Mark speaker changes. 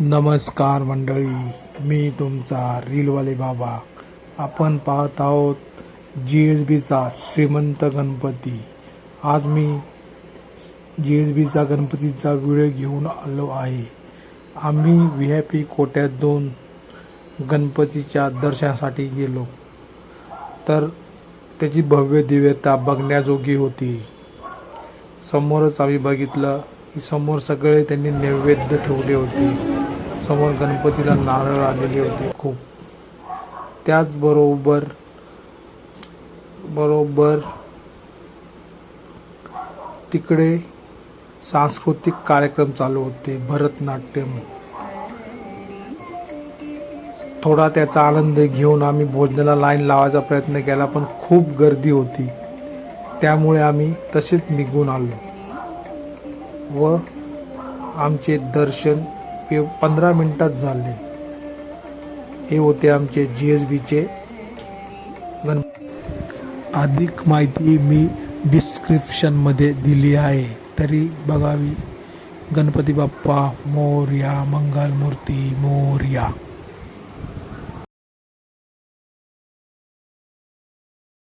Speaker 1: नमस्कार मंडळी मी तुमचा रीलवाले बाबा. आपण पाहत आहोत जी एस बीचा श्रीमंत गणपती. आज मी जी एस बीचा गणपतीचा व्हिडिओ घेऊन आलो आहे. आम्ही व्ही आय पी कोट्यात दोन गणपतीच्या दर्शनासाठी गेलो. तर त्याची भव्य दिव्यता बघण्याजोगी होती. समोरच आम्ही बघितलं की समोर सगळे त्यांनी नैवेद्य ठेवले होते. समोर गणपतीला नारळ आलेले होते खूप. त्याचबरोबर बरोबर तिकडे सांस्कृतिक कार्यक्रम चालू होते भरतनाट्यम. थोडा त्याचा आनंद घेऊन आम्ही भोजनाला लाईन लावायचा प्रयत्न केला पण खूप गर्दी होती. त्यामुळे आम्ही तसेच निघून आलो. व आमचे दर्शन हे पंधरा मिनटात झाले. हे होते आमचे जी एस बीचे गण अधिक माहिती मी डिस्क्रिप्शनमध्ये दिली आहे. तरी बघावी. गणपती बाप्पा मोर्या मंगलमूर्ती मोर्या.